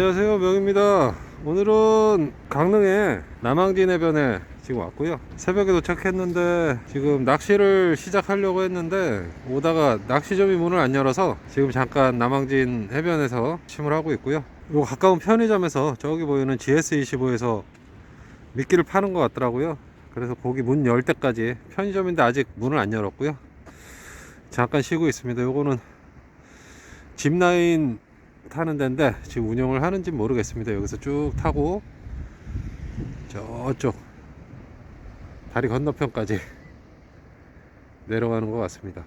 안녕하세요 명입니다. 오늘은 강릉에 남항진 해변에 지금 왔고요. 새벽에 도착했는데 지금 낚시를 시작하려고 했는데 오다가 낚시점이 문을 안 열어서 지금 잠깐 남항진 해변에서 침을 하고 있고요. 요 가까운 편의점에서 저기 보이는 GS25에서 미끼를 파는 것 같더라고요. 그래서 거기 문 열 때까지 편의점인데 아직 문을 안 열었고요. 잠깐 쉬고 있습니다. 요거는 짚라인 타는 데인데 지금 운영을 하는지 모르겠습니다. 여기서 쭉 타고 저쪽 다리 건너편까지 내려가는 것 같습니다.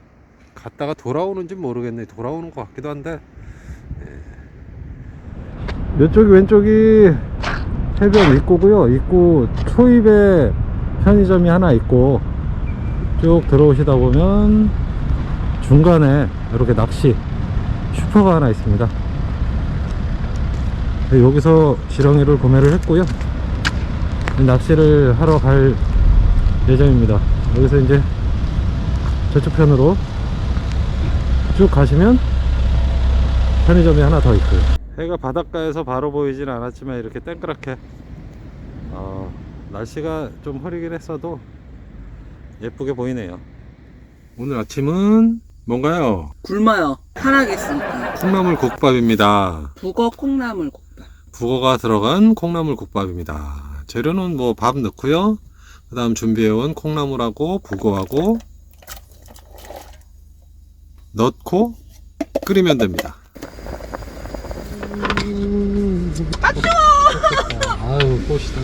갔다가 돌아오는지 모르겠네. 돌아오는 것 같기도 한데 예. 이쪽이 왼쪽이 해변 입구고요. 입구 초입에 편의점이 하나 있고 쭉 들어오시다 보면 중간에 이렇게 낚시 슈퍼가 하나 있습니다. 네, 여기서 지렁이를 구매를 했고요. 낚시를 하러 갈 예정입니다. 여기서 이제 저쪽 편으로 쭉 가시면 편의점이 하나 더 있고요. 해가 바닷가에서 바로 보이진 않았지만 이렇게 땡그랗게 어, 날씨가 좀 흐리긴 했어도 예쁘게 보이네요. 오늘 아침은 뭔가요? 굶어요. 편하겠습니다. 콩나물 국밥입니다. 북어 콩나물 국밥. 북어가 들어간 콩나물 국밥입니다. 재료는 뭐 밥 넣고요. 그 다음 준비해온 콩나물하고 북어하고 넣고 끓이면 됩니다. 아유, 꽃이다.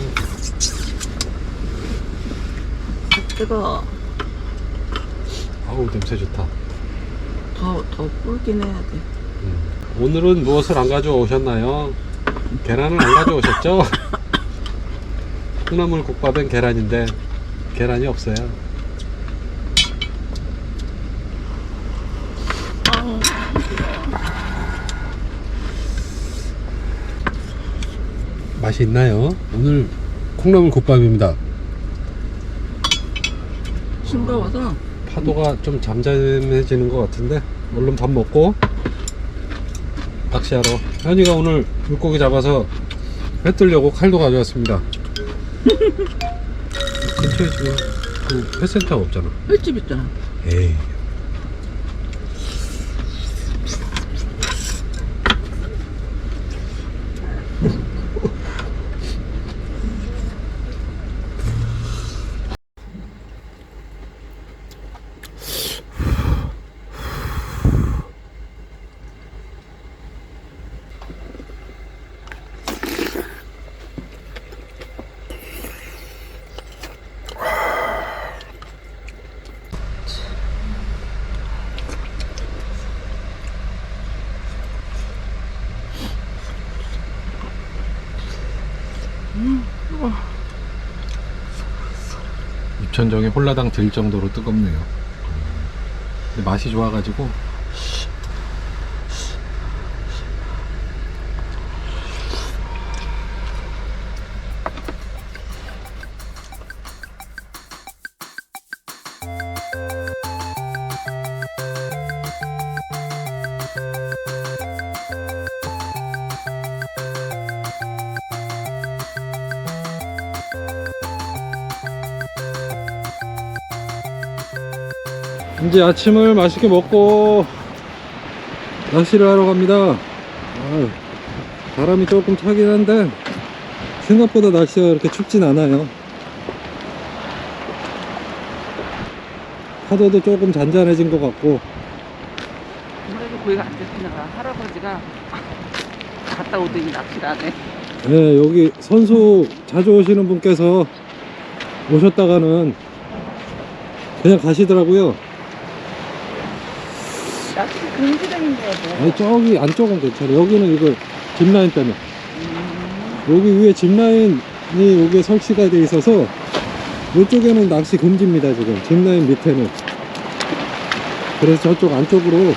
뜨거. 아우, 냄새 좋다. 더, 더 불긴 해야 돼. 오늘은 무엇을 안 가져오셨나요? 계란을 안 가져오셨죠? 콩나물 국밥엔 계란인데 계란이 없어요. 맛이 있나요? 오늘 콩나물 국밥입니다. 싱거워서 파도가 좀 잠잠해지는 것 같은데 얼른 밥 먹고 낚시하러 현이가 오늘 물고기 잡아서 회 뜨려고 칼도 가져왔습니다. 근처에 지금 그 회센터가 없잖아. 횟집 있잖아. 에이 입천정에 홀라당 들 정도로 뜨겁네요. 맛이 좋아가지고 이제 아침을 맛있게 먹고 낚시를 하러 갑니다. 아유, 바람이 조금 차긴 한데 생각보다 날씨가 그렇게 춥진 않아요. 파도도 조금 잔잔해진 것 같고 그래도 거기가 안 됐으니까 할아버지가 갔다 오더니 낚시를 안 해. 네, 여기 선수 자주 오시는 분께서 오셨다가는 그냥 가시더라고요. 아니 저기 안쪽은 괜찮아. 여기는 이거 짚라인 때문에. 여기 위에 짚라인이 여기에 설치가 돼 있어서 이쪽에는 낚시 금지입니다 지금. 짚라인 밑에는. 그래서 저쪽 안쪽으로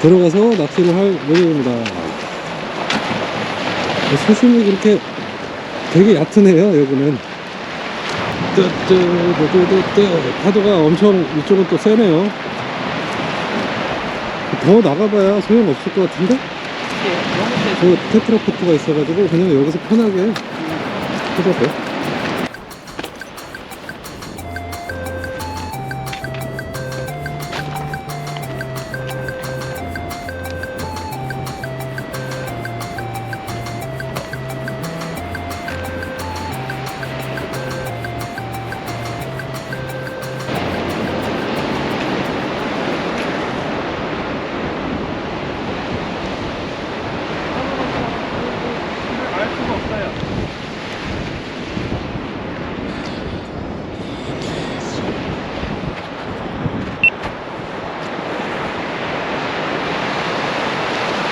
들어가서 낚시를 할 예정입니다. 수심이 그렇게 되게 얕으네요 여기는. 뜨뜨뜨뜨뜨 파도가 엄청 이쪽은 또 세네요 더 나가봐야 소용없을 것 같은데 세서 저 테트라포트가 있어가지고 그냥 여기서 편하게. 알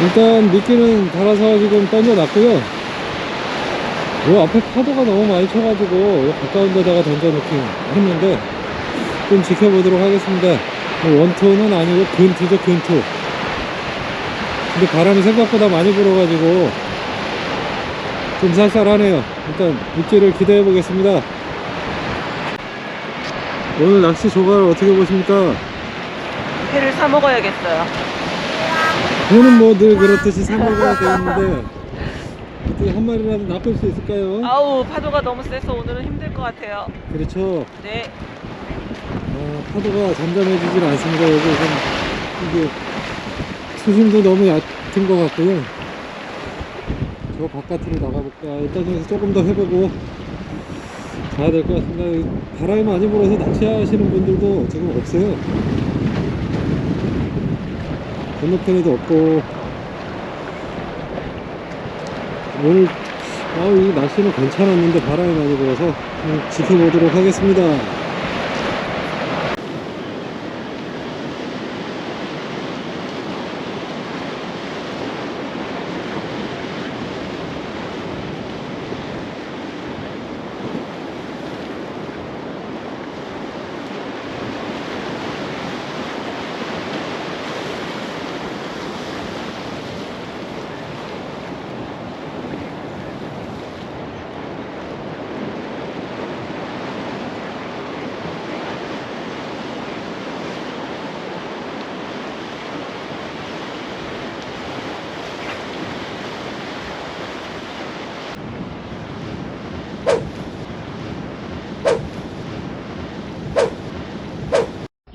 일단 미끼는 달아서 지금 던져놨고요. 요 앞에 파도가 너무 많이 쳐가지고 요 가까운 데다가 던져놓긴 했는데 좀 지켜보도록 하겠습니다. 원투는 아니고 근투죠 근투. 근데 바람이 생각보다 많이 불어가지고 좀 쌀쌀하네요. 일단 입질을 기대해 보겠습니다. 오늘 낚시 조과를 어떻게 보십니까? 회를 사 먹어야겠어요. 저는 뭐늘 그렇듯이 사 먹어야 되는데 어떻게 한 마리라도 낚을 수 있을까요? 아우 파도가 너무 세서 오늘은 힘들 것 같아요. 그렇죠. 네. 어, 파도가 잠잠해지질 않습니다. 여기 좀 이게 수심도 너무 얕은 것 같고요. 저 바깥으로 나가볼까. 일단 여기서 조금 더 해보고 가야 될 것 같습니다. 이 바람이 많이 불어서 낚시하시는 분들도 지금 없어요. 건너편에도 없고 오늘 아우 이 날씨는 괜찮았는데 바람이 많이 불어서 좀 지켜보도록 하겠습니다.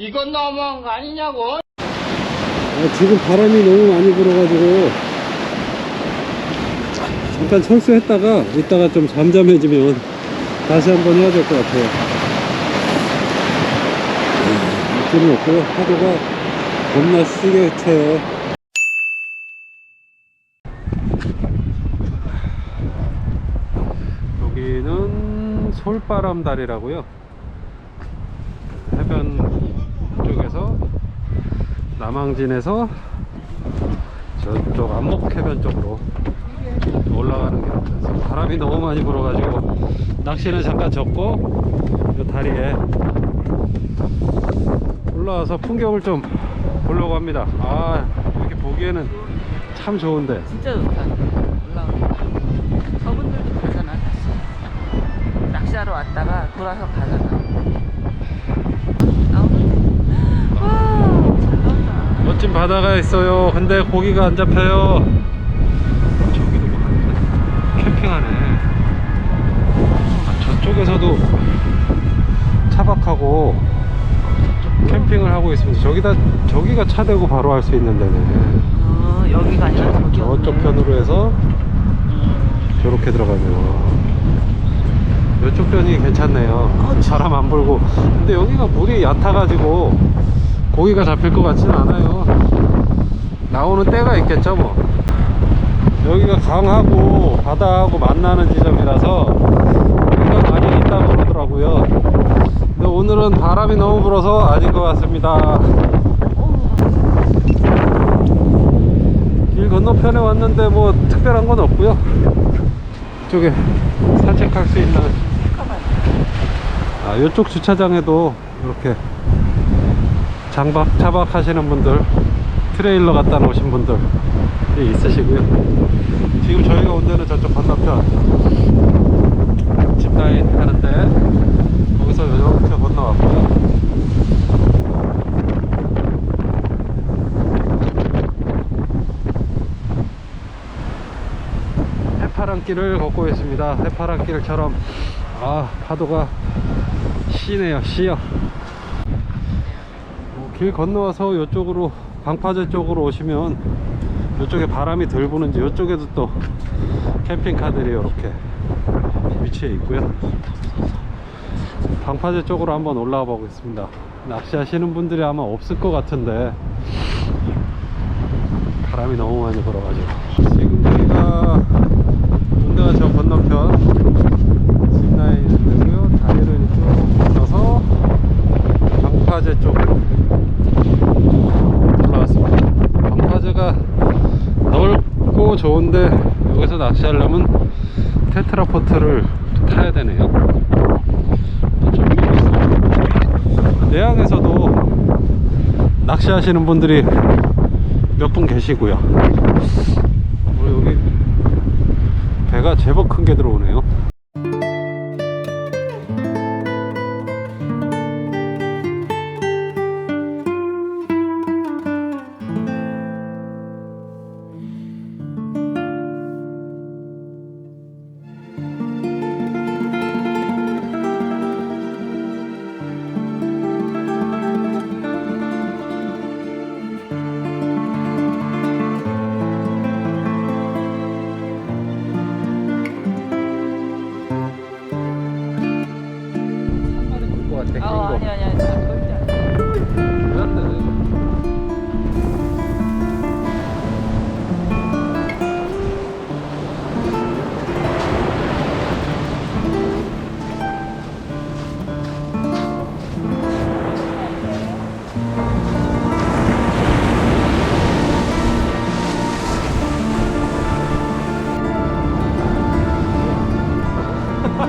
이건 너무한 거 아니냐고? 아, 지금 바람이 너무 많이 불어가지고 잠깐 철수했다가 이따가 좀 잠잠해지면 다시 한번 해야 될 것 같아요. 느낌이 없고요. 파도가 겁나 세게 쳐요. 여기는 솔바람 다리라고요. 해변 쪽에서 남항진에서 저쪽 안목해변 쪽으로 올라가는 게 바람이 너무 많이 불어가지고 낚시는 잠깐 접고 이 다리에 올라와서 풍경을 좀 보려고 합니다. 아 이렇게 보기에는 참 좋은데 진짜 좋다. 올라오니까. 저분들도 가잖아. 낚시하러 왔다가 돌아서 가잖아. 나오는 와 잘한다. 멋진 바다가 있어요. 근데 고기가 안 잡혀요. 저기도 뭐 캠핑하네. 아, 저쪽에서도 차박하고 캠핑을 하고 있습니다. 저기다 저기가 차 대고 바로 할 수 있는 데네. 어 여기가 아니라 저기 저쪽 편으로 해서 저렇게 들어가네요. 이쪽 편이 괜찮네요. 바람 안 불고. 근데 여기가 물이 얕아가지고 고기가 잡힐 것 같지는 않아요. 나오는 때가 있겠죠, 뭐. 여기가 강하고 바다하고 만나는 지점이라서 고기가 많이 있다고 그러더라고요. 근데 오늘은 바람이 너무 불어서 아닌 것 같습니다. 길 건너편에 왔는데 뭐 특별한 건 없고요. 이쪽에 산책할 수 있는 아, 이쪽 주차장에도 이렇게 장박 차박 하시는 분들 트레일러 갖다 놓으신 분들 있으시고요. 지금 저희가 온 데는 저쪽 건너편 집라인 하는데 거기서 이렇게 건너왔고요. 해파랑길을 걷고 있습니다. 해파랑길처럼 아 파도가 시네요, 시요. 어, 길 건너와서 이쪽으로 방파제 쪽으로 오시면 이쪽에 바람이 덜 부는지 이쪽에도 또 캠핑카들이 이렇게 위치해 있고요. 방파제 쪽으로 한번 올라가 보겠습니다. 낚시하시는 분들이 아마 없을 것 같은데 바람이 너무 많이 불어가지고 지금 여기가 운대가 저 건너편 짚라인 되고요 다리를 쭉 건너서 방파제 쪽으로 올라왔습니다 방파제가 넓고 좋은데 여기서 낚시하려면 테트라포트를 타야 되네요. 내양에서도 낚시하시는 분들이 몇 분 계시고요. 우리 여기 배가 제법 큰 게 들어오네요.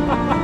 ha ha ha